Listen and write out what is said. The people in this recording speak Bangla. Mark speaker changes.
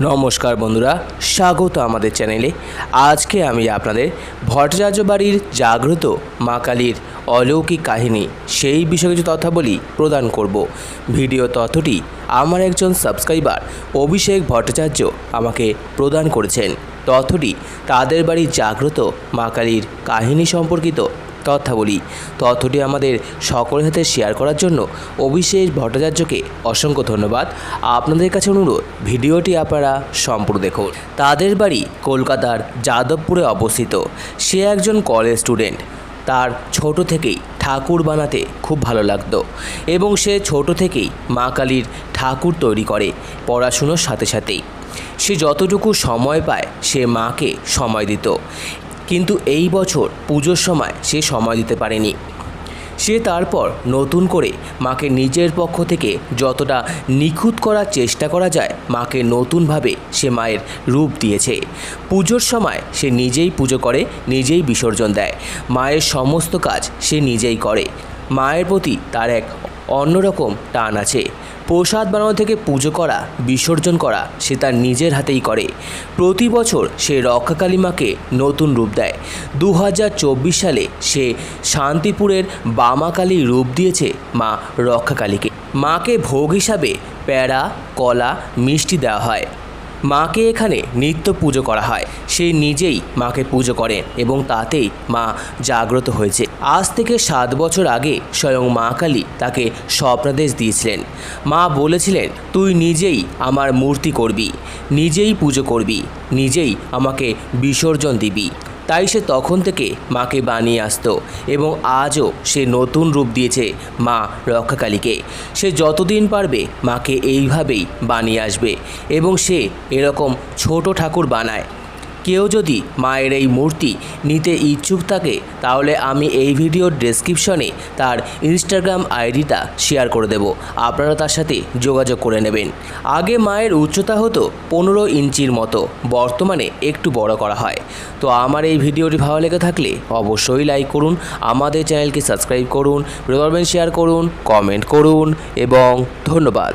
Speaker 1: নমস্কার বন্ধুরা, স্বাগত আমাদের চ্যানেলে। আজকে আমি আপনাদের ভট্টাচার্য বাড়ির জাগ্রত মা কালীর অলৌকিক কাহিনী, সেই বিষয়ে কিছু তথ্যাবলী প্রদান করব। ভিডিও তথ্যটি আমার একজন সাবস্ক্রাইবার অভিষেক ভট্টাচার্য আমাকে প্রদান করেছেন। তথ্যটি তাদের বাড়ির জাগ্রত মা কালীর কাহিনী সম্পর্কিত তথ্যাবলী তথ্যটি আমাদের সকলের সাথে শেয়ার করার জন্য অভিষেক ভট্টাচার্যকে অসংখ্য ধন্যবাদ। আপনাদের কাছে অনুরোধ, ভিডিওটি আপনারা সম্পূর্ণ দেখুন। তাদের বাড়ি কলকাতার যাদবপুরে অবস্থিত। সে একজন কলেজ স্টুডেন্ট তার ছোট থেকেই ঠাকুর বানাতে খুব ভালো লাগতো এবং সে ছোট থেকেই মা কালীর ঠাকুর তৈরি করে পড়াশুনোর সাথে সাথেই। সে যতটুকু সময় পায় সে মাকে সময় দিত। কিন্তু এই বছর পুজোর সময় সে সময় দিতে পারেনি। সে তারপর নতুন করে মাকে নিজের পক্ষ থেকে যতটা নিখুঁত করার চেষ্টা করা যায়, মাকে নতুনভাবে সে মায়ের রূপ দিয়েছে। পুজোর সময় সে নিজেই পুজো করে, নিজেই বিসর্জন দেয়। মায়ের সমস্ত কাজ সে নিজেই করে। মায়ের প্রতি তার এক অন্যরকম টান আছে। প্রসাদ বানানো থেকে পুজো করা, বিসর্জন করা, সে তার নিজের হাতেই করে। প্রতি বছর সে রক্ষাকালী মাকে নতুন রূপ দেয়। দু হাজার চব্বিশ সালে সে শান্তিপুরের বামাকালী রূপ দিয়েছে মা রক্ষাকালীকে। মাকে ভোগ হিসাবে প্যাড়া কলা, মিষ্টি দেওয়া হয়। মাকে এখানে নিত্য পুজো করা হয়। সে নিজেই মাকে পুজো করেন এবং তাতেই মা জাগ্রত হয়েছে। আজ থেকে সাত বছর আগে স্বয়ং মা কালী তাকে স্বপ্নাদেশ দিয়েছিলেন। মা বলেছিলেন, তুই নিজেই আমার মূর্তি করবি, নিজেই পুজো করবি, নিজেই আমাকে বিসর্জন দিবি। তাই সে তখন থেকে মাকে বানিয়ে আসতো এবং আজও সে নতুন রূপ দিয়েছে মা রক্ষাকালীকে। সে যতদিন পারবে মাকে এইভাবেই বানিয়ে আসবে এবং সে এরকম ছোট ঠাকুর বানায়। কেউ যদি মায়ের এই মূর্তি নিতে ইচ্ছুক থাকে, তাহলে আমি এই ভিডিওর ডেসক্রিপশনে তার ইনস্টাগ্রাম আইডিটা শেয়ার করে দেব। আপনারা তার সাথে যোগাযোগ করে নেবেন। আগে মায়ের উচ্চতা হতো পনেরো ইঞ্চির মতো, বর্তমানে একটু বড় করা হয়। তো আমার এই ভিডিওটি ভালো লেগে থাকলে অবশ্যই লাইক করুন, আমাদের চ্যানেলকে সাবস্ক্রাইব করুন ভিডিও শেয়ার করুন কমেন্ট করুন, এবং ধন্যবাদ।